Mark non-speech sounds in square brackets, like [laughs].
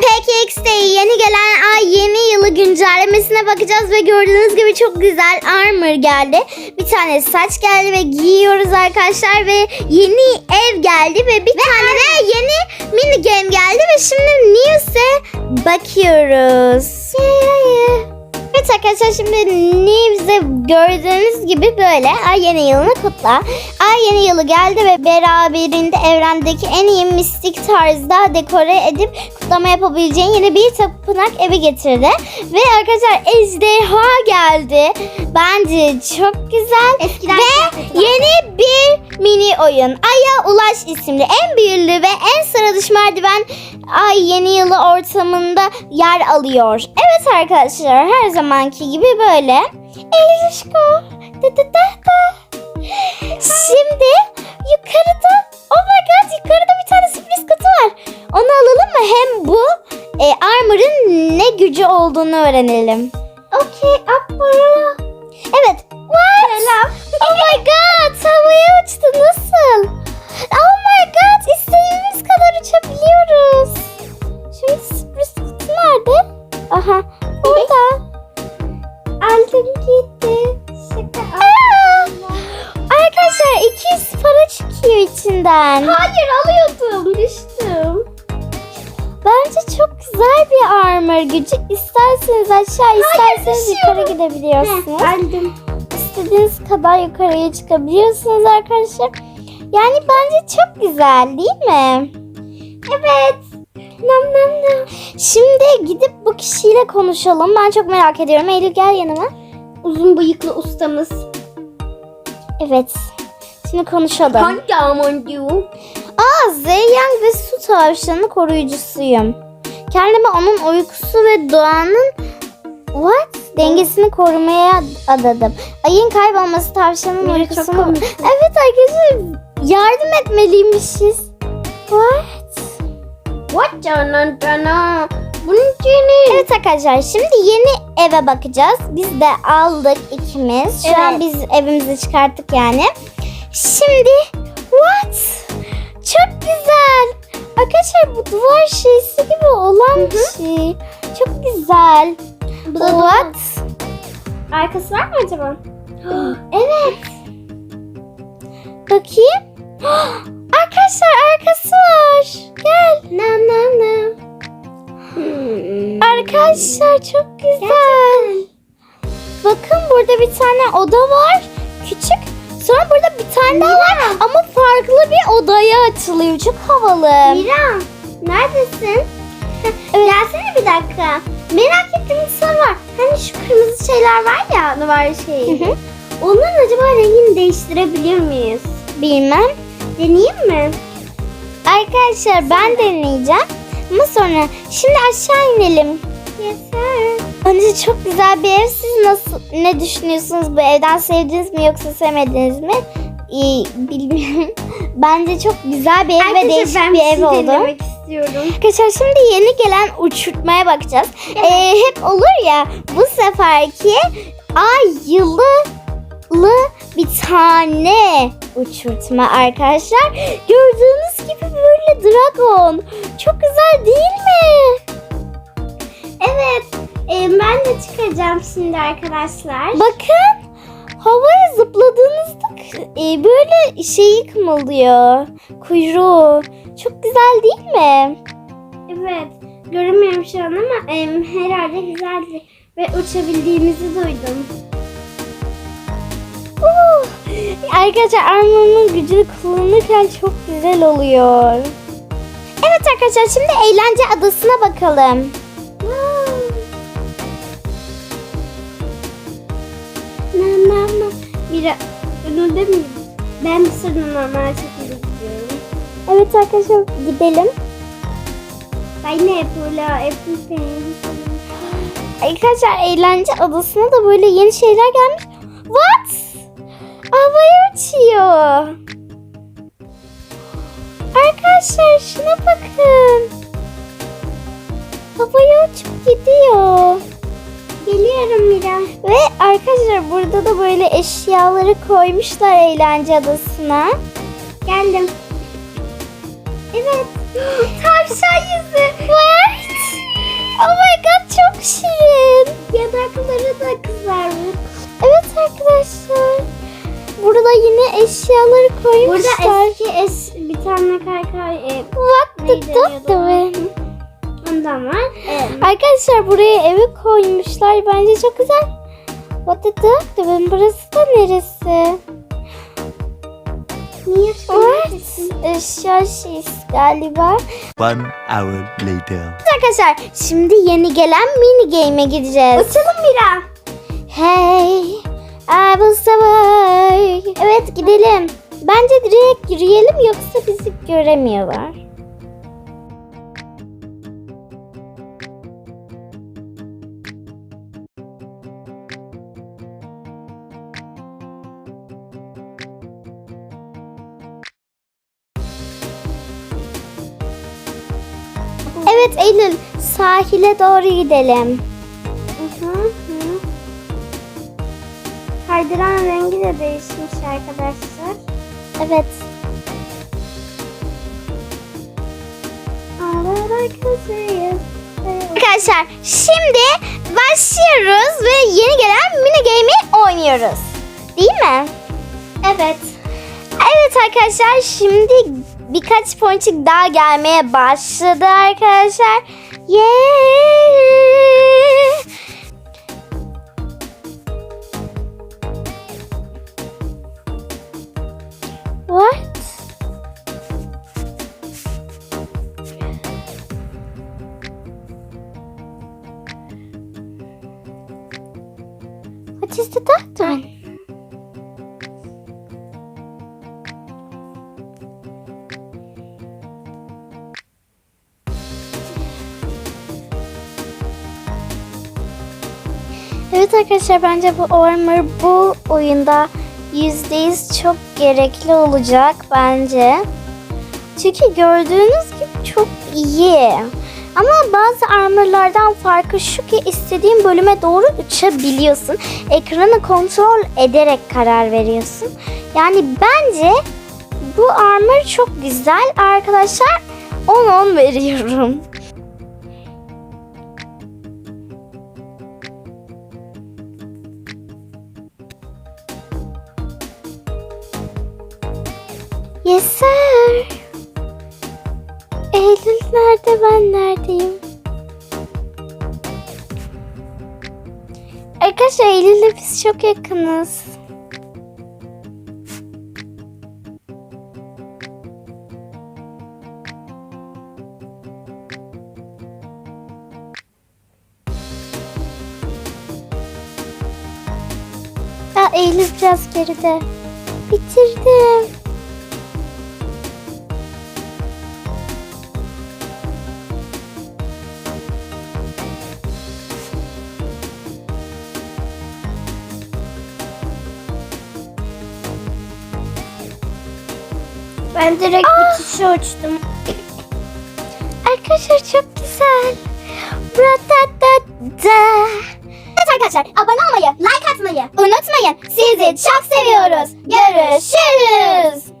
PKX'de yeni gelen ay yeni yılı güncellemesine bakacağız ve gördüğünüz gibi çok güzel armor geldi. Bir tane saç geldi ve giyiyoruz arkadaşlar ve yeni ev geldi ve bir tane de yeni mini game geldi ve şimdi News'e bakıyoruz. Evet arkadaşlar şimdi News'e gördüğünüz gibi böyle ay yeni yılını kutla. Ay yeni yılı geldi ve beraberinde evrendeki en iyi mistik tarzda dekore edip kutlama yapabileceğin yeni bir tapınak evi getirdi. Ve arkadaşlar ejderha geldi. Bence çok güzel. Eskiden ve yeni bir mini oyun. Ay'a Ulaş isimli en büyülü ve en sıra dışı merdiven Ay yeni yılı ortamında yer alıyor. Evet arkadaşlar her zamanki gibi böyle. Eylüşko. Dı dı dı dı. Şimdi yukarıda oh my god yukarıda bir tane sürpriz kutu var. Onu alalım mı? Hem bu e, armor'ın ne gücü olduğunu öğrenelim. Okey, abla. Evet. Çıkıyor içinden. Hayır alıyordum. Düştüm. Bence çok güzel bir armor gücü. İsterseniz aşağı isterseniz yukarı gidebiliyorsunuz. Aldım. İstediğiniz kadar yukarıya çıkabiliyorsunuz arkadaşlar. Yani bence çok güzel değil mi? Evet. Nam nam nam. Şimdi gidip bu kişiyle konuşalım. Ben çok merak ediyorum. Eylül gel yanıma. Uzun bıyıklı ustamız. Evet. Şimdi konuşalım. Hangi amon diyor? Aa Zeyang ve su tavşanı koruyucusuyum. Kendimi onun uykusu ve doğanın what dengesini korumaya adadım. Ayın kaybolması tavşanın çok uykusunu... Evet arkadaşlar yardım etmeliymişiz. What? What canan cana? Bunun için. Evet arkadaşlar şimdi yeni eve bakacağız. Biz de aldık ikimiz. Şu an Evet. biz evimizi çıkarttık yani. Şimdi what? Çok güzel. Arkadaşlar bu duvar şeysi gibi olan bir şey. Çok güzel. Bu da What? Arkası var mı acaba? [gasps] Evet. Bakayım. [gasps] Arkadaşlar arkası var. Gel. Na na na. Hmm. Arkadaşlar çok güzel. Bakın burada bir tane oda var. Küçük. Sonra burada bir tane daha var ama farklı bir odaya açılıyor. Çok havalı. Mira, neredesin? Gelsene bir dakika. Merak ettiğim bir soru var. Hani şu kırmızı şeyler var ya, duvar şeyi. Hı hı. Onların acaba rengini değiştirebiliyor muyuz? Bilmem. Deneyeyim mi? Arkadaşlar ben deneyeceğim. Ama sonra şimdi aşağı inelim. Yes sir. Bence çok güzel bir ev. Siz nasıl ne düşünüyorsunuz bu evden? Sevdiniz mi yoksa sevmediniz mi? İyi, [laughs] bilmiyorum. Bence çok güzel bir ev ve değişik bir ev oldu. istiyorum. Arkadaşlar şimdi yeni gelen uçurtmaya bakacağız. Ee, hep olur ya bu seferki ay yılı bir tane uçurtma arkadaşlar. Gördüğünüz gibi böyle dragon. Çok güzel değil mi? Evet, e, ben de çıkacağım şimdi arkadaşlar. Bakın havaya zıpladığınızda e, böyle şeyi kımıldıyor. Kuyruğu. Çok güzel değil mi? Evet, görünmüyorum şu an ama e, herhalde güzeldi. Ve uçabildiğimizi duydum. Uh, Arkadaşlar armor'un gücünü kullanırken çok güzel oluyor. Evet arkadaşlar şimdi eğlence adasına bakalım. Na. Mira, önünde miyim? Ben bu sırada normal şekilde gidiyorum. Evet arkadaşlar gidelim. Ben ne yapıyorlar? Everything. Arkadaşlar eğlence adasına da böyle yeni şeyler gelmiş. What? Havaya uçuyor. Arkadaşlar şuna bakın. Havaya uçup gidiyor. Geliyorum Mira. Ve arkadaşlar burada da böyle eşyaları koymuşlar eğlence adasına. Geldim. Evet. [gasps] Tavşan yüzü. What? Oh my god çok şirin. Yanakları da kızarmış. Evet arkadaşlar. Burada yine eşyaları koymuşlar. Burada eski es bir tane kaykay. E, What the, the, ondan var. E, Arkadaşlar buraya evi koymuşlar. Bence çok güzel. What the duck doing? Burası da neresi? niye? Eşya şeysi galiba. One hour later. Arkadaşlar şimdi yeni gelen mini game'e gideceğiz. Açalım Mira. Hey, I will survive. Evet gidelim. Bence direkt yürüyelim yoksa bizi göremiyorlar. Evet Eylül sahile doğru gidelim. Hı hı. Kaydıran rengi de değişmiş arkadaşlar. Evet. Arkadaşlar şimdi başlıyoruz ve yeni gelen mini game'i oynuyoruz. Değil mi? Evet. Evet arkadaşlar şimdi birkaç ponçik daha gelmeye başladı arkadaşlar. Yeah. What? What is the doctor? Evet arkadaşlar bence bu armor bu oyunda %100 çok gerekli olacak bence. Çünkü gördüğünüz gibi çok iyi. Ama bazı armorlardan farkı şu ki istediğin bölüme doğru uçabiliyorsun. Ekranı kontrol ederek karar veriyorsun. Yani bence bu armor çok güzel arkadaşlar. 10-10 veriyorum. Yes sir. Eylül nerede ben neredeyim? Arkadaşlar Eylül'le biz çok yakınız. Ya Eylül biraz geride. Bitirdim. Ben direkt bitişe uçtum. Arkadaşlar çok güzel. Ratatata. Evet arkadaşlar abone olmayı, like atmayı unutmayın. Sizi çok seviyoruz. Görüşürüz.